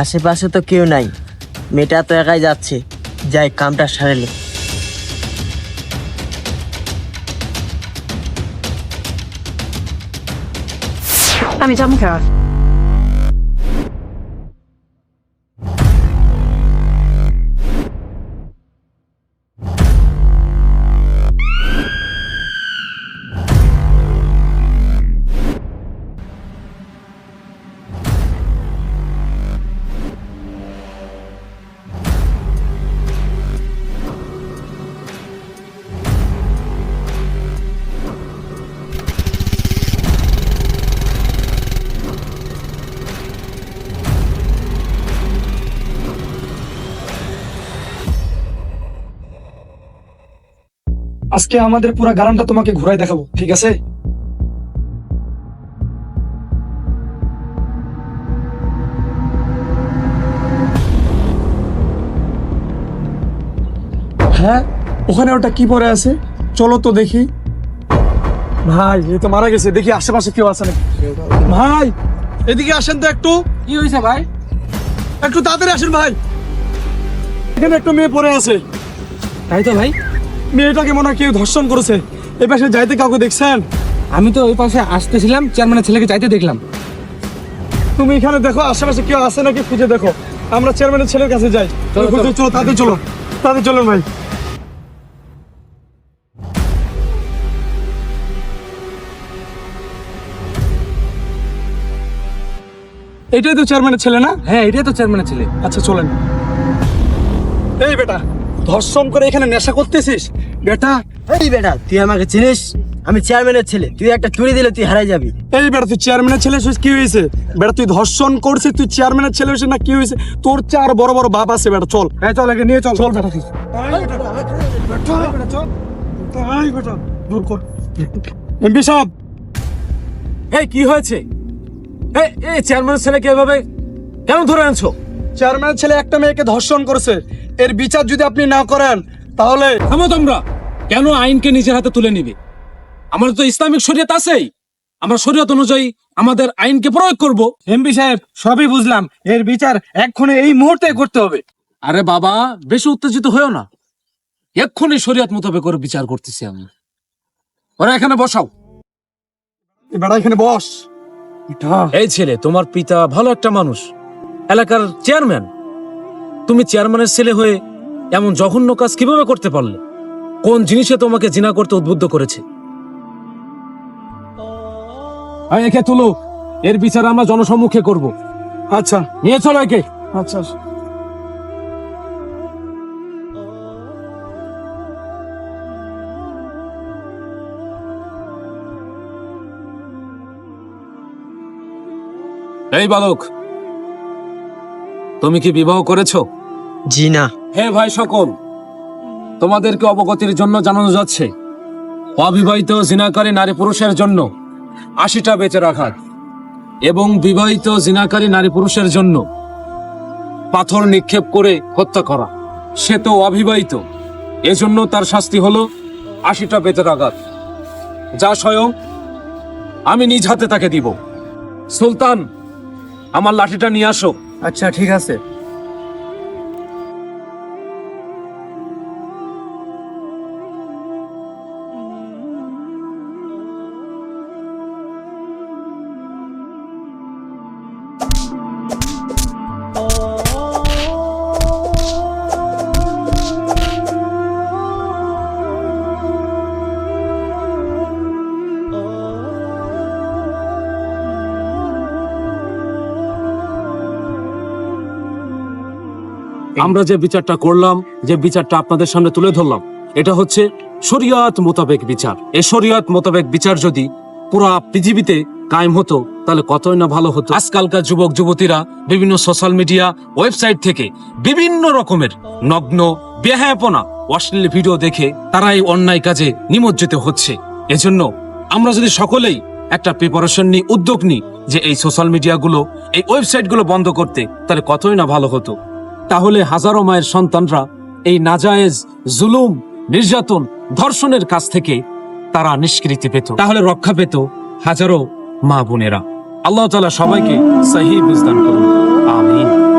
আশেপাশে তো কেউ নাই। মেয়েটা তো একাই যাচ্ছে। যাই কামটা সারেলে আমি যাব আজকে আমাদের পুরো গারানটা তোমাকে ঘুরাই দেখাবো ঠিক আছে? হ্যাঁ? ওখানে ওটা কি পরে আছে? চলো তো দেখি। ভাই এই তো মারা গেছে দেখি আশেপাশে কেউ আছে নাকি? ভাই এদিকে আসেন তো একটু। কি হয়েছে ভাই? একটু তাড়াতাড়ি আসেন ভাই। এখানে একটু মেয়ে পড়ে আছে। তাই তো ভাই? মেয়েটাকে মনে হয় কেউ ধর্ষণ করেছে। এই পাশে যাইতে কাউকে দেখছেন? আমি তো ওই পাশে আসতেছিলাম চেয়ারম্যানের ছেলেকে যাইতে দেখলাম। তুমি এখানে দেখো আশেপাশে কেউ আছে নাকি খুঁজে দেখো। আমরা চেয়ারম্যানের ছেলের কাছে যাই। চলো, খুঁজে চলো। চলো তাতে চলো। তাতে চলুন ভাই। এটাই তো চেয়ারম্যানের ছেলে না? হ্যাঁ এটাই তো চেয়ারম্যানের ছেলে। আচ্ছা চলেন। এই বেটা ধর্ষণ করে এখানে নেশা করতেছিস? বেটা। এই বেটা তুই আমাকে চিনিস? আমি চেয়ারম্যানের ছেলে। তুই একটা চুরি দিলে তুই হারাই যাবি। এই বেটা তুই চেয়ারম্যানের ছেলে হয়েছিস কি হয়েছে বেটা তুই ধর্ষণ করছিস তুই চেয়ারম্যানের ছেলে হয়েছিস না কি হয়েছে তোর চেয়ে আরও বড় বড় বাপ আছে বেটা চল। হ্যাঁ চল একে নিয়ে চল। চল বেটা তুই। দূর কর। এমপি সাহেব। এই কি হয়েছে? এই এই চেয়ারম্যানের ছেলেকে এভাবে কেন ধরে আনছো? চেয়ারম্যানের ছেলে একটা মেয়েকে ধর্ষণ করেছে। এর বিচার যদি আপনি না করেন তাহলে থামো তোমরা। কেন আইনকে নিজের হাতে তুলে নিবে? আমাদের তো ইসলামিক শরীয়ত আছেই। আমরা শরীয়ত অনুযায়ী আমাদের আইনকে প্রয়োগ করব। এমপি সাহেব সবই বুঝলাম। এর বিচার এক্ষুনি এই মুহূর্তে করতে হবে। আরে বাবা বেশি উত্তেজিত হয়েও না। এক্ষুনি শরীয়ত মোতাবেক করে বিচার করতেছি আমি। ওরা এখানে বসাও। বেটা এখানে বস। এই ছেলে তোমার পিতা ভালো একটা মানুষ। এলাকার চেয়ারম্যান তুমি চেয়ারম্যানের ছেলে হয়ে এমন জঘন্য কাজ কীভাবে করতে পারলে? কোন জিনিসে তোমাকে জিনা করতে উদ্বুদ্ধ করেছে? একে তুলো। এর বিচার আমরা জনসম্মুখে করব। আচ্ছা। নিয়ে চলো একে। আচ্ছা। এই বালক তুমি কি বিবাহ করেছ? জি না হে ভাই সকল তোমাদেরকে অবগতির জন্য জানানো যাচ্ছে অবিবাহিত জিনাকারী নারী পুরুষের জন্য আশিটা বেঁচে রাখা এবং বিবাহিত জিনাকারী নারী পুরুষের জন্য পাথর নিক্ষেপ করে হত্যা করা। সে তো অবিবাহিত এজন্য তার শাস্তি হলো আশিটা বেঁচে রাখাত যা স্বয়ং আমি নিজ হাতে তাকে দিব। সুলতান আমার লাঠিটা নিয়ে আসো। আচ্ছা ঠিক আছে। আমরা যে বিচারটা করলাম, যে বিচারটা আপনাদের সামনে তুলে ধরলাম, এটা হচ্ছে শরিয়াত মোতাবেক বিচার। এই শরিয়াত মোতাবেক বিচার যদি পুরা পৃথিবীতে কায়েম হতো, তাহলে কতই না ভালো হতো। আজকালকার যুবক, যুবতীরা বিভিন্ন সোশ্যাল মিডিয়া ওয়েবসাইট থেকে বিভিন্ন রকমের নগ্ন বেহায়াপনা, অশ্লীল ভিডিও দেখে তারা এই অন্যায় কাজে নিমজ্জিত হচ্ছে। এজন্য আমরা যদি সকলেই একটা প্রিপারেশন নিই, উদ্যোগ নিই, যে এই সোশ্যাল মিডিয়াগুলো এই ওয়েবসাইটগুলো বন্ধ করতে, তাহলে কতই না ভালো হতো। তাহলে হাজারো মায়ের সন্তানরা এই নাজায়েজ, জুলুম, নির্যাতন, ধর্ষণের কাছ থেকে তারা নিষ্কৃতি পেত। তাহলে রক্ষা পেত হাজারো মা বোনেরা। আল্লাহ তালা সবাইকে সহি বুঝদান করুন। আমিন।